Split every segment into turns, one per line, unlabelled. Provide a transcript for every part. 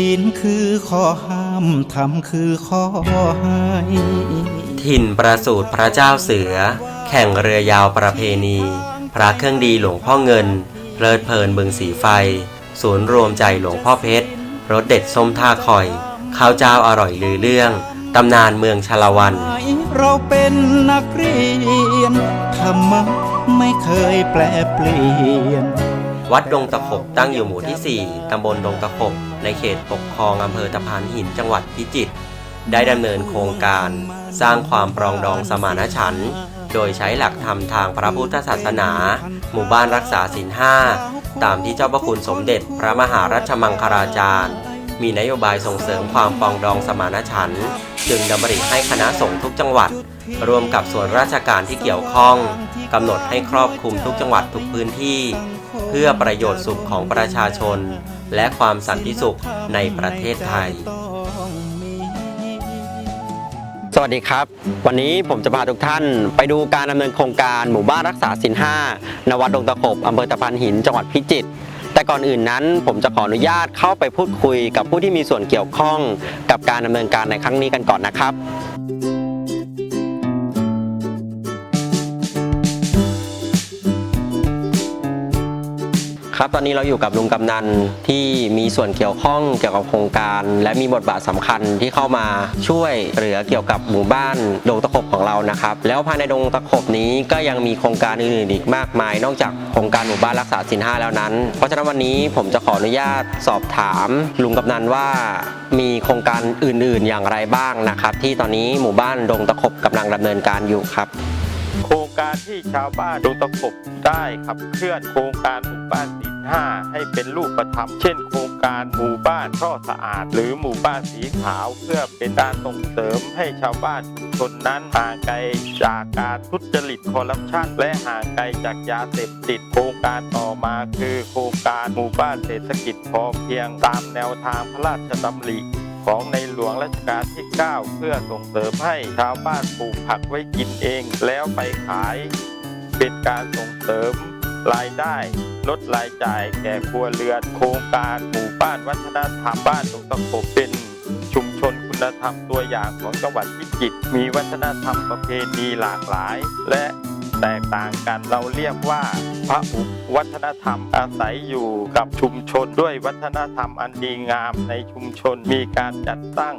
ศีลคือข้อห้ามธรรมคือข้อให้
ถิ่นประสูติพระเจ้าเสือ แข่งเรือยาวประเพณี พระเครื่องดีหลวงพ่อเงิน เพลิดเพลินบึงสีไฟ ศูนย์รวมใจหลวงพ่อเพชรรสเด็ดส้มท่าคอย ข้าวเจ้าอร่อยลือเรื่องตำนานเมืองชาละวัน
เราเป็นนักเรียนธรรมะไม่เคยแปลเปลี่ยน
วัดดงตะขบตั้งอยู่หมู่ที่ 4 ตำบลดงตะขบ ในเขตปกครองอำเภอตะพานหินจังหวัดพิจิตร ได้ดำเนินโครงการ สร้างความปรองดองสมานฉันท์ โดยใช้หลักธรรมทางพระพุทธศาสนา หมู่บ้านรักษาศีลห้า ตามที่เจ้าพระคุณสมเด็จพระมหารัชมังคลาจารย์ มีนโยบายส่งเสริมความปรองดองสมานฉันท์ จึงดำริให้คณะสงฆ์ทุกจังหวัด รวมกับส่วนราชการที่เกี่ยวข้องกำหนดให้ครอบคลุมทุกจังหวัดทุกพื้นที่ เพื่อประโยชน์สุขของประชาชน และความสันติสุขในประเทศไทย สวัสดีครับ วันนี้ผมจะพาทุกท่านไปดูการดำเนินโครงการหมู่บ้านรักษาศีลห้านวัดดงตะขบอำเภอตะพานหินจังหวัดพิจิตรแต่ก่อนอื่นนั้นผมจะขออนุญาตเข้าไปพูดคุยกับผู้ที่มีส่วนเกี่ยวข้องกับการดำเนินการในครั้งนี้กันก่อนนะครับ ครับตอนนี้เราอยู่กับลุงกำนันที่มีส่วนเกี่ยวข้องเกี่ยวกับโครงการ และมีบทบาทสำคัญที่เข้ามาช่วยเหลือเกี่ยวกับหมู่บ้านดงตะขบของเรานะครับ แล้วภายในดงตะขบนี้ก็ยังมีโครงการอื่นๆอีกมากมาย นอกจากโครงการหมู่บ้านรักษาศีลห้าแล้วนั้น เพราะฉะนั้นวันนี้ผมจะขออนุญาตสอบถาม ลุงกำนันว่ามีโครงการอื่นๆอย่างไรบ้างนะครับ ที่ตอนนี้หมู่บ้านดงตะขบกำลังดำเนินการอยู่ครับ
โครงการที่ชาวบ้านดงตะขบได้ขับเคลื่อนโครงการหมู่บ้านสี ห้าให้เป็นรูปธรรม เช่น โครงการหมู่บ้านช่อสะอาด หรือหมู่บ้านสีขาว เพื่อเป็นการส่งเสริมให้ชาวบ้านชุมชนนั้นห่างไกลจากการทุจริตคอร์รัปชันและห่างไกลจากยาเสพติดโครงการต่อมาคือโครงการหมู่บ้านเศรษฐกิจพอเพียงตามแนวทางพระราชดำริของในหลวงรัชกาลที่ 9 เพื่อส่งเสริมให้ชาวบ้านปลูกผักไว้กินเองแล้วไปขาย เป็นการส่งเสริมรายได้ ลดรายจ่ายแก่ครัวเรือนโครงการหมู่บ้านวัฒนธรรมบ้านดงตะขบเป็นชุมชนคุณธรรมตัวอย่างของจังหวัดพิจิตรมีวัฒนธรรมประเพณีหลากหลาย และแตกต่างกันเราเรียกว่า พระอุวัฒนธรรมอาศัยอยู่กับชุมชนด้วยวัฒนธรรมอันดีงามในชุมชนมีการจัดตั้ง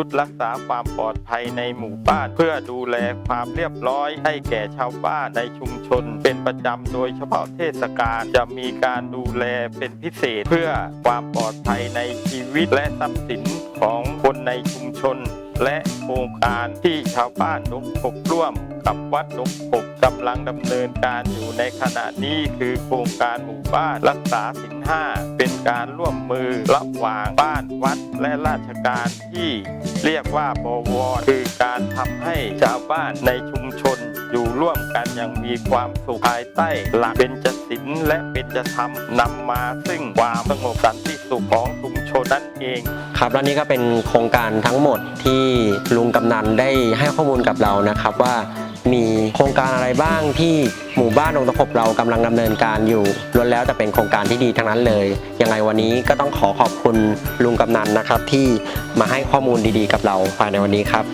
ชุดรักษาความปลอดภัยในหมู่บ้าน เพื่อดูแลความเรียบร้อยให้แก่ชาวบ้านในชุมชน เป็นประจำโดยเฉพาะเทศกาลจะมีการดูแลเป็นพิเศษ เพื่อความปลอดภัยในชีวิตและทรัพย์สินของคนในชุมชน และโครงการที่ชาวบ้านดงกร่วม กับวัดดงกบกำลังดำเนินการอยู่ในขณะนี้คือโครงการหมู่บ้านรักษาสินห้าเป็นการร่วมมือระหว่างบ้านวัดและราชการที่เรียกว่าบวรคือการทำให้ชาวบ้านในชุมชนอยู่ร่วมกันอย่างมีความสุขภายใต้หลักเป็นจศิลและเป็นจธรรมนำมาซึ่งความสงบสันติสุขของชุ นนั่นเอง
ครับและนี่ก็เป็นโครงการทั้งหมดที่ลุงกำนันได้ให้ข้อมูลกับเรานะครับว่ามีโครงการอะไรบ้างที่หมู่บ้านดงตะขบเรากำลังดำเนินการอยู่ล้วนแล้วแต่เป็นโครงการที่ดีทั้งนั้นเลย ยังไงวันนี้ก็ต้องขอขอบคุณลุงกำนันนะครับที่มาให้ข้อมูลดีๆ กับเราภายในวันนี้ครับ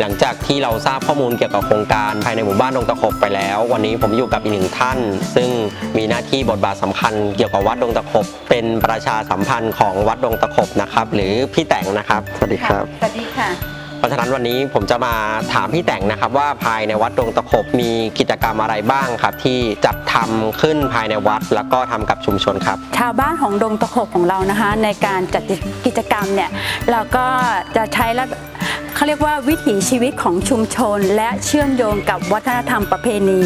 หลังจากที่เราทราบข้อมูลเกี่ยวกับโครงการภายในหมู่บ้านดงตะขบไปแล้ว วันนี้ผมอยู่กับอีกหนึ่งท่าน ซึ่งมีหน้าที่บทบาทสำคัญเกี่ยวกับวัดดงตะขบเป็นประชาสัมพันธ์ของวัดดงตะขบนะครับ หรือพี่แต่งนะครับสวัสดีครับ
สวัสดีค่ะ
เพราะฉะนั้นวันนี้ผมจะมาถามพี่แต่งนะครับ ว่าภายในวัดดงตะขบมีกิจกรรมอะไรบ้างครับ ที่จัดทำขึ้นภายในวัดแล้วก็ทำกับชุมชนครับ
ชาวบ้านของดงตะขบของเรานะคะ ในการจัดกิจกรรมเนี่ยเราก็จะใช้และ เขาเรียกว่าวิถีชีวิตของชุมชน และเชื่อมโยงกับวัฒนธรรมประเพณี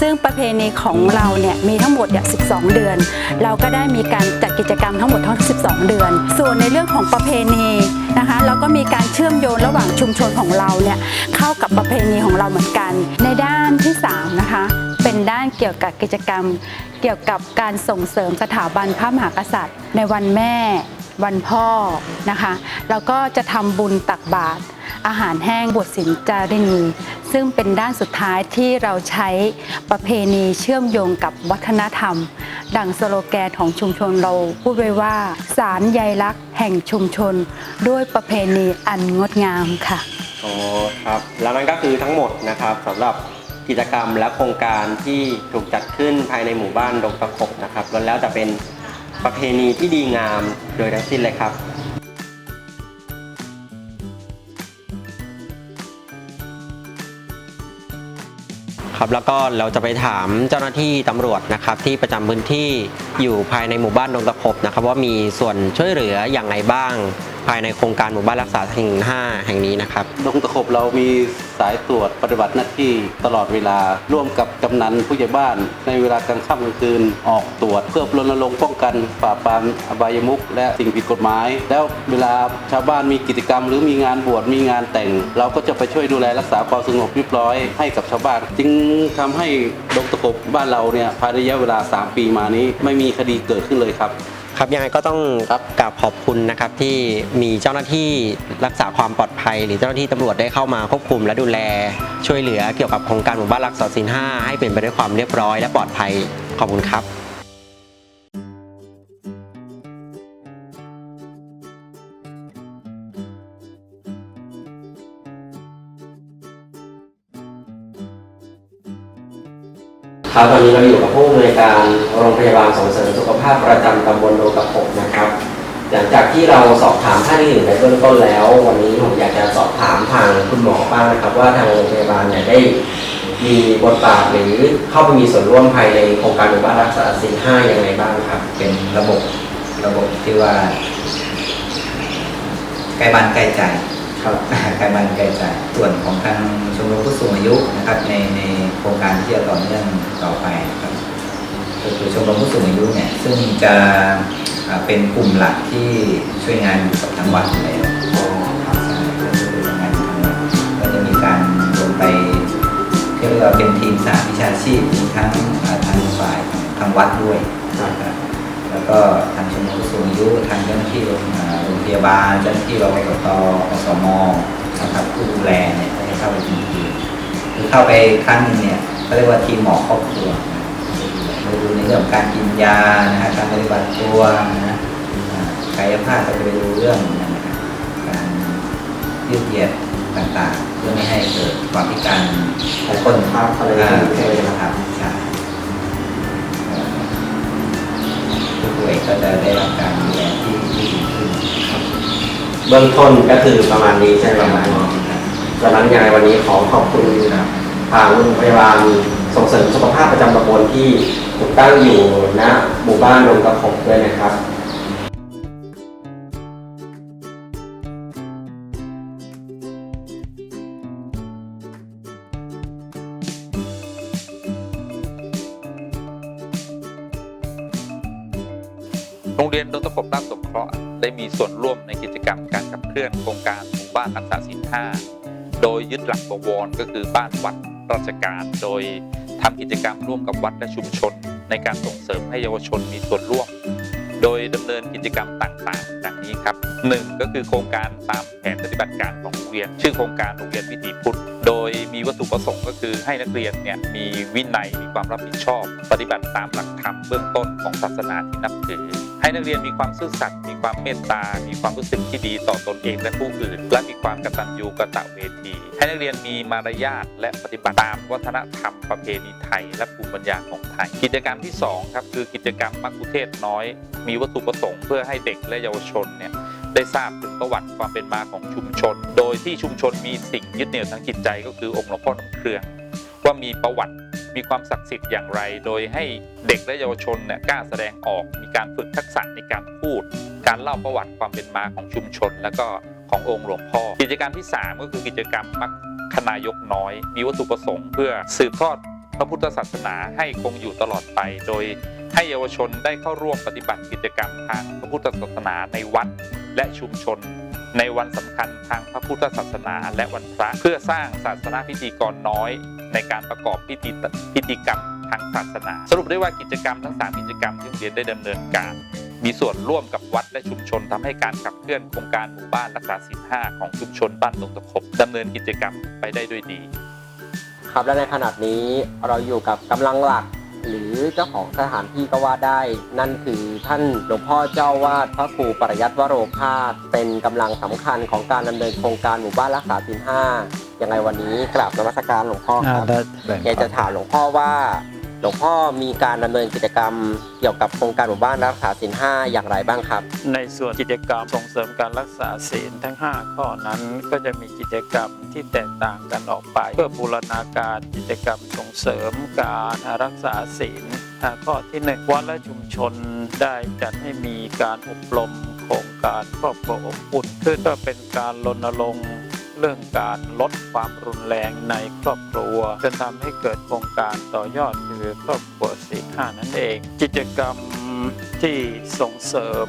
ซึ่งประเพณีของเราเนี่ยมีทั้งหมดเนี่ย12 เดือน เราก็ได้มีการจัดกิจกรรมทั้งหมดทั้ง 12 เดือน ส่วนในเรื่องของประเพณีนะคะเราก็มีการเชื่อมโยงระหว่างชุมชนของเราเนี่ยเข้ากับประเพณีของเราเหมือนกัน ในด้านที่สามนะคะเป็นด้านเกี่ยวกับกิจกรรม เกี่ยวกับการส่งเสริมสถาบันพระมหากษัตริย์ ในวันแม่ วันพ่อนะคะ แล้วก็จะทำบุญตักบาตร อาหารแห้งบวชศิลจารินีซึ่งเป็นด้านสุดท้ายที่เราใช้ประเพณีเชื่อมโยงกับวัฒนธรรม ดังสโลแกนของชุมชนเราพูดไว้ว่า สารใยรักแห่งชุมชน ด้วยประเพณีอันงดงามค่ะ
อ๋อครับแล้วนั่นก็คือทั้งหมดนะครับสำหรับกิจกรรมและโครงการที่ถูกจัดขึ้นภายในหมู่บ้านดงตะขบนะครับล้วนแล้วแต่เป็นประเพณีที่ดีงามโดยทั้งสิ้นเลยครับ ครับแล้วก็เราจะไปถามเจ้าหน้าที่ตำรวจนะครับที่ประจำพื้นที่อยู่ภายในหมู่บ้านดงตะขบนะครับว่ามีส่วนช่วยเหลืออย่างไรบ้าง ภายในโครงการหมู่บ้านรักษาแห่งห้าแห่งนี้นะครับ
ดงตะขบเรามีสายตรวจปฏิบัติหน้าที่ตลอดเวลา ร่วมกับกำนันผู้ใหญ่บ้าน ในเวลากลางค่ำกลางคืนออกตรวจ เพื่อรณรงค์ป้องกันปราบปรามอบายมุขและสิ่งผิดกฎหมาย แล้วเวลาชาวบ้านมีกิจกรรม หรือมีงานบวชมีงานแต่ง เราก็จะไปช่วยดูแลรักษาความสงบเรียบร้อยให้กับชาวบ้าน จึงทำให้ดงตะขบบ้านเราเนี่ยภายในระยะเวลา 3 ปีมานี้ ไม่มีคดีเกิดขึ้นเลยครับ
ครับยังไงก็ต้องกราบขอบคุณนะครับที่มีเจ้าหน้าที่รักษาความปลอดภัย หรือเจ้าหน้าที่ตำรวจได้เข้ามาควบคุมและดูแล ช่วยเหลือเกี่ยวกับโครงการหมู่บ้านรักษาศีลห้าให้เป็นไปด้วยความเรียบร้อยและปลอดภัยขอบคุณครับครับตอนนี้เราอยู่ กับผู้อำนวยการโรงพยาบาลส่งเสริมสุขภาพประจำตำบลโลกระพกนะครับ หลังจากที่เราสอบถามท่านอื่นในเบื้องต้นแล้ว วันนี้ผมอยากจะสอบถามทางคุณหมอบ้างนะครับ ว่าทางโรงพยาบาลเนี่ยได้มีบทบาทหรือเข้าไปมีส่วนร่วมภายในโครงการหมู่บ้านรักษาศีลห้าอย่างไรบ้างครับ
เป็นระบบระบบที่ว่าใกล้บ้านใกล้ใจ
ครับ
ใกล้บ้านใกล้ใจส่วนของทางชมรมผู้สูงอายุนะครับ ในในโครงการที่จะต่อเนื่องต่อไปนะครับ ก็คือชมรมผู้สูงอายุเนี่ยซึ่งจะอ่าเป็นกลุ่มหลักที่ช่วยงานอยู่กับทางวัดอยู่แล้วครับใช่ก็คือทำงานอยู่ทางวัดก็จะมีการลงไปเรียกว่าเป็นทีมสาวิชาชีพมีทั้งอ่าทางฝ่ายทางวัดด้วยนะครับแล้วก็ทางชมรมผู้สูงอายุทางเจ้าหน้าที่โรงอ่าโรงพยาบาลเจ้าหน้าที่รพตอสมนะครับผู้ดูแลเนี่ยก็จะเข้าไปทีทีคือเข้าไปครั้งหนึงเนี่ยก็เรียกว่าทีมหมอครอบครัวนะ ดูในเรื่องของการกินยานะฮะการปฏิบัติตัวนะอ่ากายภาพก็จะไปดูเรื่องนะฮะการยืดเหยียดต่างๆ เพื่อไม่ให้เกิดความพิการของคน
ครับอะไร
อ่า
ที่เคย
นะครับใช่ผู้ป่วยก็จะได้รับการดูแลที่ที่ดีขึ้น
เบื้องต้นก็คือประมาณนี้ใช่ไหม
ประ
ค
มา
รั
ณ
บ
นี้ครับ
ดังนั้นยังไงวันนี้ขอขอบคุณทางโรงพยาบาลส่งเสริมสุขภาพประจำตำบลที่ถูก ตั้งอยู่ณหมู่บ้านดงกระพงด้วยนะครับ
โรงเรียนดนตะขบด้านสงเคราะห์ได้มีส่วนร่วมในกิจกรรมการขับเคลื่อนโครงการหมู่บ้านรักษาศีลห้าโดยยึดหลักบวรก็คือบ้านวัดราชการ โดยทำกิจกรรมร่วมกับวัดและชุมชน ในการส่งเสริมให้เยาวชนมีส่วนร่วม โดยดำเนินกิจกรรมต่างๆดังนี้ครับหนึ่งก็คือโครงการตามแผนปฏิบัติการของโรงเรียน ชื่อโครงการโรงเรียนวิถีพุทธ โดยมีวัตถุประสงค์ก็คือให้นักเรียนเนี่ยมีวินัยมีความรับผิดชอบ ปฏิบัติตามหลักธรรมเบื้องต้นของศาสนาที่นับถือ ให้นักเรียนมีความซื่อสัตย์มีความเมตตา มีความรู้สึกที่ดีต่อตนเองและผู้อื่น และมีความกตัญญูกตเวที ให้นักเรียนมีมารยาทและปฏิบัติตามวัฒนธรรมประเพณีไทย และภูมิปัญญาของไทย กิจกรรมที่สองครับคือกิจกรรมมักคุเทศน้อย มีวัตถุประสงค์เพื่อให้เด็กและเยาวชนเนี่ย ได้ทราบถึงประวัติความเป็นมาของชุมชน โดยที่ชุมชนมีสิ่งยึดเหนี่ยวทางจิตใจก็คือองค์หลวงพ่อน้ำเครือง ว่ามีประวัติมีความศักดิ์สิทธิ์อย่างไร โดยให้เด็กและเยาวชนเนี่ยกล้าแสดงออก มีการฝึกทักษะในการพูด การเล่าประวัติความเป็นมาของชุมชน และก็ขององค์หลวงพ่อ กิจกรรมที่ 3 ก็คือกิจกรรมมัคคณายกน้อย มีวัตถุประสงค์เพื่อสืบทอดพระพุทธศาสนาให้คงอยู่ตลอดไป โดยให้เยาวชนได้เข้าร่วมปฏิบัติกิจกรรมทางพระพุทธศาสนาในวัด และชุมชน ในวันสำคัญทางพระพุทธศาสนาและวันพระเพื่อสร้างศาสนาพิธีกรน้อย ในการประกอบพิธีพิธีกรรมทางศาสนา สรุปได้ว่ากิจกรรมทั้ง 3 กิจกรรมที่โรงเรียนได้ดำเนินการ มีส่วนร่วมกับวัดและชุมชนทำให้การขับเคลื่อนโครงการหมู่บ้านรักษาศีลห้าของชุมชนบ้านดงตะขบดำเนินกิจกรรมไปได้ด้วยดี
ครับและในขณะนี้เราอยู่กับกำลังหลัก หรือเจ้าของสถานที่ก็ว่าได้ นั่นคือท่านหลวงพ่อเจ้าวาดพระครูปรยัตวโรภาสเป็นกำลังสำคัญของการดำเนินโครงการหมู่บ้านรักษาศีลห้ายังไงวันนี้กราบนมัสการหลวงพ่อครับอยากจะถามหลวงพ่อว่า หลวงพ่อมีการดำเนินกิจกรรมเกี่ยวกับโครงการหมู่บ้านรักษาศีลห้าอย่างไรบ้างครับ
ในส่วนกิจกรรมส่งเสริมการรักษาศีลทั้ง 5 ข้อนั้นก็จะมีกิจกรรมที่แตกต่างกันออกไป เพื่อบูรณาการกิจกรรมส่งเสริมการรักษาศีลข้อที่1วัดและชุมชนได้จัดให้มีการอบรมโครงการครอบครัวอบอุ่นขึ้นก็เป็นการรณรงค์ เรื่องการลดความรุนแรงในครอบครัว จนทำให้เกิดโครงการต่อยอดคือครอบครัวศีห้านั่นเอง กิจกรรมที่ส่งเสริม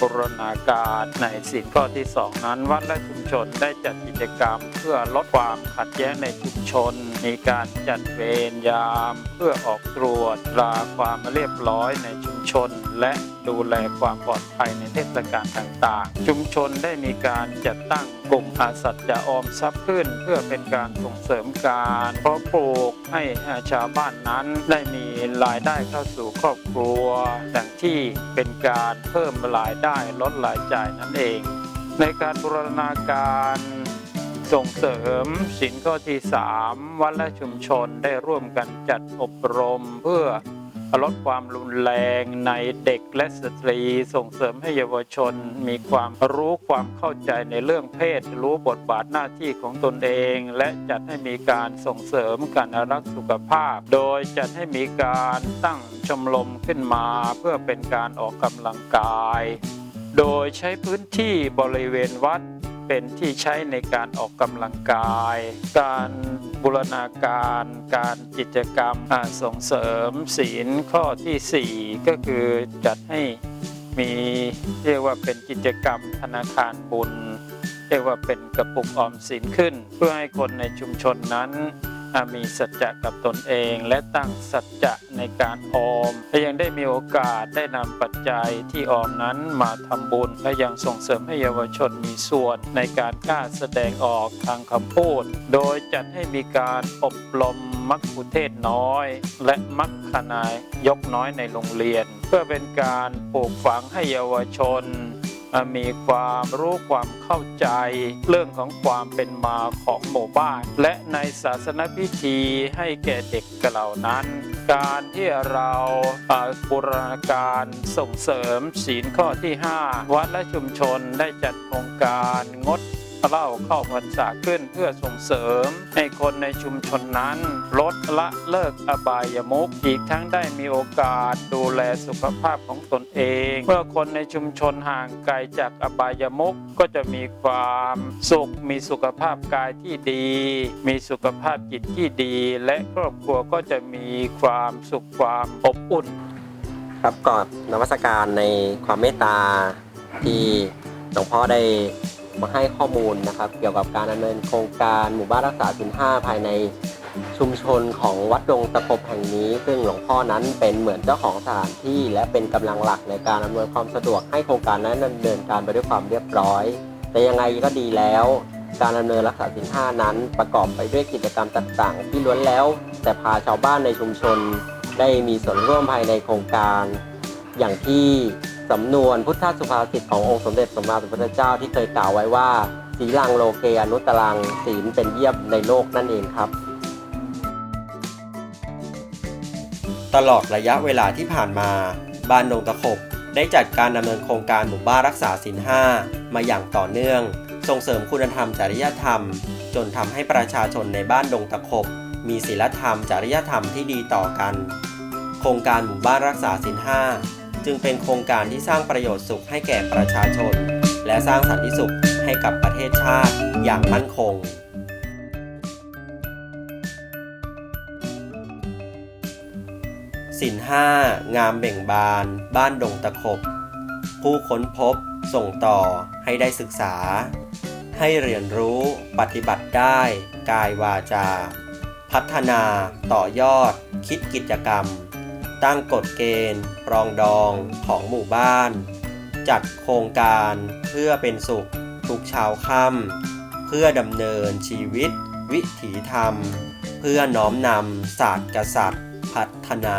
บรณาการในสิ่งข้อที่ 2 นั้น วัดและชุมชนได้จัดกิจกรรม เพื่อลดความขัดแย้งในชุมชน มีการจัดเวรยาม เพื่อออกตรวจตราความเรียบร้อยในชุม ชนและดูแลความปลอดภัยในเทศกาลต่างๆ ชุมชนได้มีการจัดตั้งกลุ่มอาสัจจะออมทรัพย์ขึ้น เพื่อเป็นการส่งเสริมการเพาะปลูกให้ชาวบ้านนั้นได้มีรายได้เข้าสู่ครอบครัวดังที่เป็นการเพิ่มรายได้ลดรายจ่ายนั่นเอง ในการบูรณาการส่งเสริมสินข้อที่ 3 วัดและชุมชนได้ร่วมกันจัดอบรมเพื่อ ลดความรุนแรงในเด็กและสตรี ส่งเสริมให้เยาวชน มีความรู้ความเข้าใจในเรื่องเพศ รู้บทบาทหน้าที่ของตนเอง และจัดให้มีการส่งเสริมการรักสุขภาพ โดยจัดให้มีการตั้งชมรมขึ้นมาเพื่อเป็นการออกกำลังกาย โดยใช้พื้นที่บริเวณวัด เป็นที่ใช้ในการออกกำลังกาย การบูรณาการ การกิจกรรมส่งเสริมศีลข้อทีสี่ 4 ก็คือจัดให้มีเรียกว่าเป็นกิจกรรมธนาคารบุญ เรียกว่าเป็นกระปุกออมสินขึ้น เพื่อให้คนในชุมชนนั้น มีสัจจะกับตนเอง และตั้งสัจจะในการออม และยังได้มีโอกาสได้นำปัจจัยที่ออมนั้นมาทำบุญ และยังส่งเสริมให้เยาวชนมีส่วนในการกล้าแสดงออกทางคำพูด โดยจัดให้มีการอบรมมัคคุเทศน้อย และมัคคนายกน้อยในโรงเรียน เพื่อเป็นการปลูกฝังให้เยาวชน มีความรู้ความเข้าใจเรื่องของความเป็นมาของหมู่บ้าน และในศาสนพิธีให้แก่เด็กเหล่านั้น การที่เราบูรณาการส่งเสริมศีลข้อที่ 5 วัดและชุมชนได้จัดโครงการงด เหล้าเข้าพรรษาขึ้นเพื่อส่งเสริม ให้คนในชุมชนนั้น ลดละเลิกอบายมุขอีกทั้งได้มีโอกาสดูแลสุขภาพของตนเอง เมื่อคนในชุมชนห่างไกลจากอบายมุขก็จะมีความสุขมีสุขภาพกายที่ดี มีสุขภาพจิตที่ดี และครอบครัวก็จะมีความสุขความอบอุ่น
ครับกอนนมัสการในความเมตตาที่หลวงพ่อได้ มาให้ข้อมูลนะครับ เกี่ยวกับการดำเนินโครงการหมู่บ้านรักษาศีลห้าภายในชุมชนของวัดดงตะกบแห่งนี้ ซึ่งหลวงพ่อนั้นเป็นเหมือนเจ้าของสถานที่ และเป็นกำลังหลักในการอำนวยความสะดวกให้โครงการนั้นดำเนินการไปด้วยความเรียบร้อย แต่ยังไงก็ดีแล้ว การดำเนินรักษาศีลห้านั้นประกอบไปด้วยกิจกรรมต่างๆ ที่ล้วนแล้ว แต่พาชาวบ้านในชุมชน ได้มีส่วนร่วมภายในโครงการ อย่างที่ สำนวนพุทธสุภาษิตขององค์สมเด็จสมมาสัมพุทธเจ้าที่เคยกล่าวไว้ว่า สีลังโลเกอนุตรังศีลเป็นเยี่ยมในโลกนั่นเองครับ ตลอดระยะเวลาที่ผ่านมาบ้านดงตะขบได้จัดการดำเนินโครงการหมู่บ้านรักษาศีลห้ามาอย่างต่อเนื่อง ส่งเสริมคุณธรรมจริยธรรม จนทำให้ประชาชนในบ้านดงตะขบมีศีลธรรมจริยธรรมที่ดีต่อกัน โครงการหมู่บ้านรักษาศีลห้า จึงเป็นโครงการที่สร้างประโยชน์สุขให้แก่ประชาชน และสร้างสันติสุขให้กับประเทศชาติอย่างมั่นคงสินห้างามเบ่งบาน บ้านดงตะขบ ผู้ค้นพบ ส่งต่อให้ได้ศึกษา ให้เรียนรู้ปฏิบัติได้ กายวาจา พัฒนา ต่อยอด คิดกิจกรรม ตั้งกฎเกณฑ์ ปรองดองของหมู่บ้าน จัดโครงการเพื่อเป็นสุขทุกเช้าค่ำเพื่อดำเนินชีวิต วิถีธรรมเเพื่
อน้อมนำศาสตร์กษัตริย์ พัฒนา